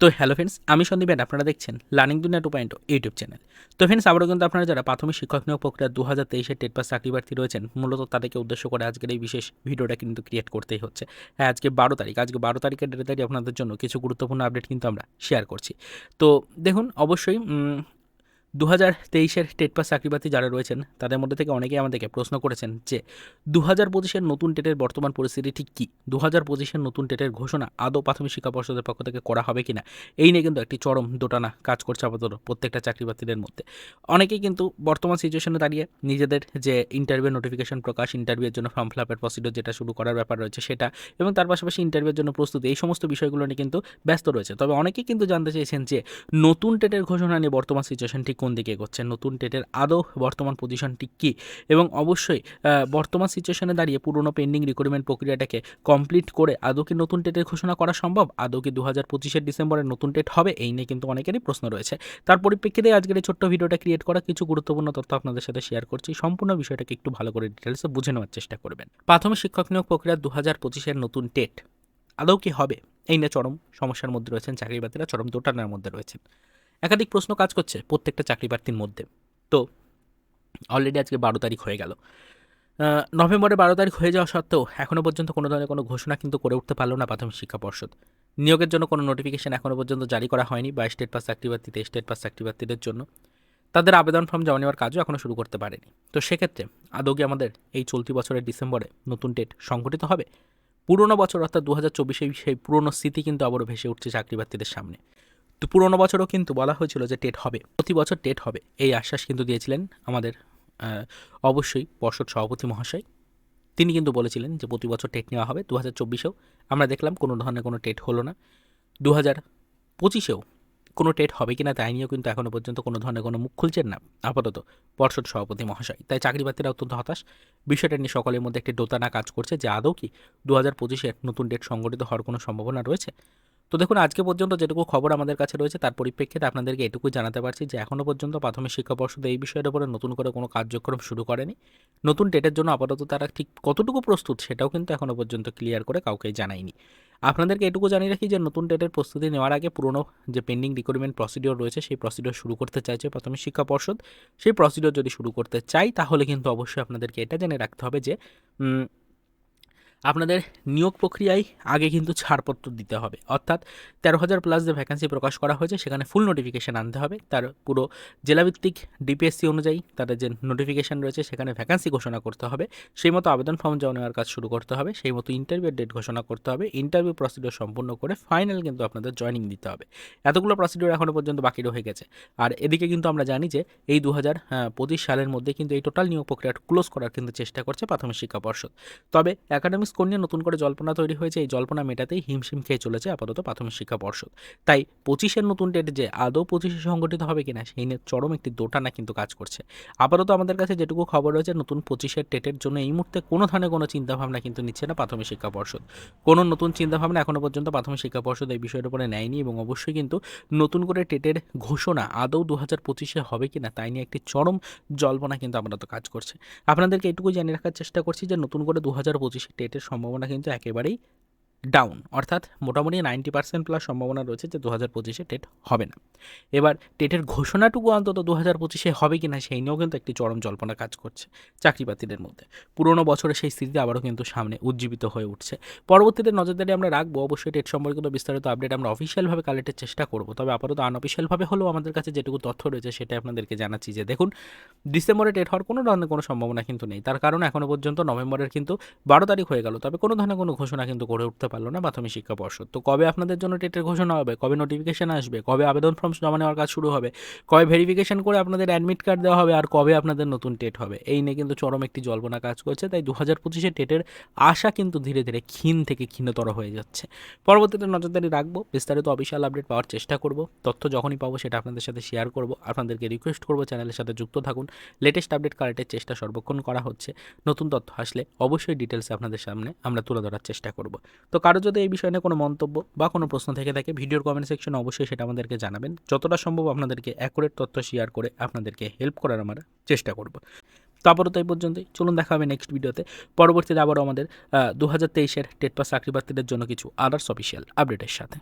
তো hello friends আমি সন্দীপ আপনারা দেখছেন learning Duniya two point YouTube channel তো ফ্রেন্ডস আবারও কিন্তু আপনারা যারা প্রাথমিক শিক্ষক নিয়োগ প্রক্রিয়া দু হাজার তেইশের টেট পাস চাকরি প্রার্থী রয়েছেন, মূলত তাদেরকে উদ্দেশ্য করে আজকের এই বিশেষ ভিডিওটা কিন্তু ক্রিয়েট করতেই হচ্ছে। হ্যাঁ আজকে বারো তারিখ, আজকে বারো তারিখের ডেটে তারিখ আপনাদের জন্য কিছু গুরুত্বপূর্ণ আপডেট কিন্তু আমরা শেয়ার করছি। তো দেখুন, অবশ্যই দু হাজার তেইশের টেট পাস চাকরিপ্রার্থী যারা রয়েছেন, তাদের মধ্যে থেকে অনেকেই আমাদেরকে প্রশ্ন করেছেন যে দু হাজার পঁচিশের নতুন টেটের বর্তমান পরিস্থিতি ঠিক কী? দু হাজার পঁচিশের নতুন টেটের ঘোষণা আদৌ প্রাথমিক শিক্ষা পর্ষদের পক্ষ থেকে করা হবে কিনা? এই নিয়ে কিন্তু একটি চরম দোটানা কাজ করছে আপাতত প্রত্যেকটা চাকরিপ্রার্থীদের মধ্যে। অনেকেই কিন্তু বর্তমান সিচুয়েশনে দাঁড়িয়ে নিজেদের যে ইন্টারভিউ নোটিফিকেশন প্রকাশ ইন্টারভিউয়ের জন্য ফর্ম ফিল আপের প্রসিডিওর যেটা শুরু করার ব্যাপার রয়েছে সেটা, এবং তার পাশাপাশি ইন্টারভিউর জন্য প্রস্তুতি, এই সমস্ত বিষয়গুলো নিয়ে কিন্তু ব্যস্ত রয়েছে। তবে অনেকেই কিন্তু জানতে চেয়েছেন যে, নতুন টেটের ঘোষণা নিয়ে বর্তমান সিচুয়েশন ঠিক দিকে এগোচ্ছে? নতুন টেটের আদৌ বর্তমান পজিশনটি কী? এবং অবশ্যই বর্তমান সিচুয়েশনে দাঁড়িয়ে পুরনো পেন্ডিং রিক্রুটমেন্ট প্রক্রিয়াটাকে কমপ্লিট করে আদৌ কি নতুন টেটের ঘোষণা করা সম্ভব? আদৌ কি দু হাজার পঁচিশের ডিসেম্বরের নতুন টেট হবে? এই নিয়ে কিন্তু অনেকেরই প্রশ্ন রয়েছে। তার পরিপ্রেক্ষিতে আজকের এই ছোট্ট ভিডিওটা ক্রিয়েট করা কিছু গুরুত্বপূর্ণ তথ্য আপনাদের সাথে শেয়ার করছি। সম্পূর্ণ বিষয়টাকে একটু ভালো করে ডিটেলসে বুঝে নেওয়ার চেষ্টা করবেন। প্রাথমিক শিক্ষক নিয়োগ প্রক্রিয়া দু হাজার পঁচিশের নতুন টেট আদৌ কি হবে? এই নিয়ে চরম সমস্যার মধ্যে রয়েছেন চাকরিপ্রার্থীরা চরম দোটানার মধ্যে রয়েছেন। একাধিক প্রশ্ন কাজ করছে প্রত্যেকটা চাকরি প্রার্থীর মধ্যে। তো অলরেডি আজকে বারো তারিখ হয়ে গেল। নভেম্বরে বারো তারিখ হয়ে যাওয়া সত্ত্বেও এখনও পর্যন্ত কোনো ধরনের কোনো ঘোষণা কিন্তু করে উঠতে পারল না প্রাথমিক শিক্ষা পর্ষদ। নিয়োগের জন্য কোনো নোটিফিকেশন এখনও পর্যন্ত জারি করা হয়নি বা স্টেট পাস চাকরি প্রার্থীতে স্টেট পাস চাকরি প্রার্থীদের জন্য। তাদের আবেদন ফর্ম জমা নেওয়ার কাজও এখনও শুরু করতে পারেনি। তো সেক্ষেত্রে আদৌ কি আমাদের এই চলতি বছরের ডিসেম্বরে নতুন ডেট সংঘটিত হবে? পুরনো বছর অর্থাৎ দু হাজার চব্বিশে সেই পুরনো স্মৃতি কিন্তু আবারও ভেসে উঠছে চাকরি প্রার্থীদের সামনে। তো পুরোনো বছরও কিন্তু বলা হয়েছিল যে টেট হবে, প্রতি বছর টেট হবে। এই আশ্বাস কিন্তু দিয়েছিলেন আমাদের অবশ্যই পর্ষদ সভাপতি মহাশয়। তিনি কিন্তু বলেছিলেন যে প্রতি বছর টেট নেওয়া হবে দু হাজার চব্বিশেও। আমরা দেখলাম কোনো ধরনের কোনো টেট হলো না। দু হাজার পঁচিশেও কোনো টেট হবে কি না তাই নিয়েও কিন্তু এখনও পর্যন্ত কোনো ধরনের কোনো মুখ খুলছেন না আপাতত পর্ষদ সভাপতি মহাশয়। তাই চাকরি প্রার্থীরা অত্যন্ত হতাশ। বিষয়টা নিয়ে সকলের মধ্যে একটি দোতানা কাজ করছে যে আদৌ কি দু হাজার পঁচিশের নতুন ডেট সংগঠিত হওয়ার কোনো সম্ভাবনা রয়েছে। তো দেখুন, আজকে পর্যন্ত যেটুকু খবর আমাদের কাছে রয়েছে, তার পরিপ্রেক্ষিতে আপনাদেরকে এটুকুই জানাতে পারছি যে এখনও পর্যন্ত প্রাথমিক শিক্ষা পর্ষদ এই বিষয়ের উপরে নতুন করে কোনো কার্যক্রম শুরু করেনি। নতুন ডেটের জন্য আপাতত তারা ঠিক কতটুকু প্রস্তুত সেটাও কিন্তু এখনও পর্যন্ত ক্লিয়ার করে কাউকে জানায়নি। আপনাদেরকে এটুকু জানিয়ে রাখি যে, নতুন ডেটের প্রস্তুতি নেওয়ার আগে পুরনো যে পেন্ডিং রিক্রুটমেন্ট প্রসিডিওর রয়েছে, সেই প্রসিডিওর শুরু করতে চাইছে প্রাথমিক শিক্ষা পর্ষদ। সেই প্রসিডিওর যদি শুরু করতে চাই, তাহলে কিন্তু অবশ্যই আপনাদেরকে এটা জেনে রাখতে হবে যে আপনাদের নিয়োগ প্রক্রিয়ায় আগে কিন্তু ছাড়পত্র দিতে হবে। অর্থাৎ তেরো হাজার প্লাস যে ভ্যাকেন্সি প্রকাশ করা হয়েছে, সেখানে ফুল নোটিফিকেশান আনতে হবে। তার পুরো জেলাভিত্তিক ডিপিএসসি অনুযায়ী তাদের যে নোটিফিকেশান রয়েছে, সেখানে ভ্যাকেন্সি ঘোষণা করতে হবে। সেই মতো আবেদন ফর্ম জমা নেওয়ার কাজ শুরু করতে হবে, সেই মতো ইন্টারভিউর ডেট ঘোষণা করতে হবে। ইন্টারভিউ প্রসিডিওর সম্পূর্ণ করে ফাইনাল কিন্তু আপনাদের জয়েনিং দিতে হবে। এতগুলো প্রসিডিওর এখনও পর্যন্ত বাকি রয়ে গেছে। আর এদিকে কিন্তু আমরা জানি যে এই দু হাজার পঁচিশ সালের মধ্যে কিন্তু এই টোটাল নিয়োগ প্রক্রিয়াটা ক্লোজ করার কিন্তু চেষ্টা করছে প্রাথমিক শিক্ষা পর্ষদ। তবে একাডেমিক স্কোর নিয়ে নতুন করে জল্পনা তৈরি হয়েছে। এই জল্পনা মেটাতেই হিমশিম খেয়ে চলেছে আপাতত প্রাথমিক শিক্ষা পর্ষদ। তাই পঁচিশের নতুন ডেট যে আদৌ পঁচিশে সংগঠিত হবে কিনা, সেই নিয়ে চরম একটি দোটানা কিন্তু কাজ করছে। আপাতত আমাদের কাছে যেটুকু খবর রয়েছে, নতুন পঁচিশের টেটের জন্য এই মুহূর্তে কোনো ধরনের কোনো চিন্তাভাবনা কিন্তু নিচ্ছে না প্রাথমিক শিক্ষা পর্ষদ। কোনো নতুন চিন্তাভাবনা এখনও পর্যন্ত প্রাথমিক শিক্ষা পর্ষদ এই বিষয়ের উপরে নেয়নি এবং অবশ্যই কিন্তু নতুন করে টেটের ঘোষণা আদৌ দু হাজার পঁচিশে হবে কিনা, তাই নিয়ে একটি চরম জল্পনা কিন্তু আপাতত কাজ করছে। আপনাদেরকে এটুকু জানিয়ে রাখার চেষ্টা করছি যে নতুন করে দু হাজার পঁচিশে টেটের সম্ভাবনা কিন্তু একেবারেই ডাউন অর্থাৎ মোটামুটি নাইনটি পার্সেন্ট প্লাস সম্ভাবনা রয়েছে যে দু হাজার পঁচিশে টেট হবে না। এবার টেটের ঘোষণাটুকু অন্তত দু হাজার পঁচিশে হবে কি না সেই নিয়েও কিন্তু একটি চরম জল্পনা কাজ করছে চাকরিপ্রার্থীদের মধ্যে। পুরোনো বছরের সেই স্মৃতি আবারও কিন্তু সামনে উজ্জীবিত হয়ে উঠছে। পরবর্তীতে নজরদারি আমরা রাখব, অবশ্যই টেট সম্পর্কিত বিস্তারিত আপডেট আমরা অফিসিয়ালভাবে কালেক্টের চেষ্টা করব। তবে আপাতত আনঅফিসিয়ালভাবে হলেও আমাদের কাছে যেটুকু তথ্য রয়েছে সেটা আপনাদেরকে জানাচ্ছি যে দেখুন, ডিসেম্বরে টেট হওয়ার কোনো ধরনের কোনো সম্ভাবনা কিন্তু নেই। তার কারণ এখনও পর্যন্ত নভেম্বরের কিন্তু বারো তারিখ হয়ে গেল। তবে কোনো ধরনের কোনো ঘোষণা কিন্তু করে উঠতে পারল না প্রাথমিক শিক্ষা পর্ষদ। তো কবে আপনাদের জন্য টেটের ঘোষণা হবে? কবে নোটিফিকেশান আসবে? কবে আবেদন ফর্ম জমা নেওয়ার কাজ শুরু হবে? কবে ভেরিফিকেশন করে আপনাদের অ্যাডমিট কার্ড দেওয়া হবে? আর কবে আপনাদের নতুন টেট হবে? এই নিয়ে কিন্তু চরম একটি জল্পনা কাজ করছে, তাই দু হাজার পঁচিশে টেটের আশা কিন্তু ধীরে ধীরে ক্ষীণ থেকে ক্ষীণতর হয়ে যাচ্ছে। পরবর্তীতে নজরদারি রাখব, বিস্তারিত অফিসিয়াল আপডেট পাওয়ার চেষ্টা করব, তথ্য যখনই পাবো সেটা আপনাদের সাথে শেয়ার করব, আপনাদেরকে রিকোয়েস্ট করব চ্যানেলের সাথে যুক্ত থাকুন। লেটেস্ট আপডেট কালেক্টের চেষ্টা সর্বক্ষণ করা হচ্ছে। নতুন তথ্য আসলে অবশ্যই ডিটেলসে আপনাদের সামনে আমরা তুলে ধরার চেষ্টা করব। তো কারও যদি এই বিষয়ে নিয়ে কোনো মন্তব্য বা কোনো প্রশ্ন থেকে থাকে, ভিডিওর কমেন্ট সেকশনে অবশ্যই সেটা আমাদেরকে জানাবেন। যতটা সম্ভব আপনাদেরকে অ্যাকুরেট তথ্য শেয়ার করে আপনাদেরকে হেল্প করার আমরা চেষ্টা করব। তো আপাতত এই পর্যন্তই। চলুন দেখা হবে নেক্সট ভিডিওতে পরবর্তীতে আবারও আমাদের দু হাজার তেইশের টেট পাস চাকরি প্রার্থীদের জন্য কিছু আদার্স অফিসিয়াল আপডেটের সাথে।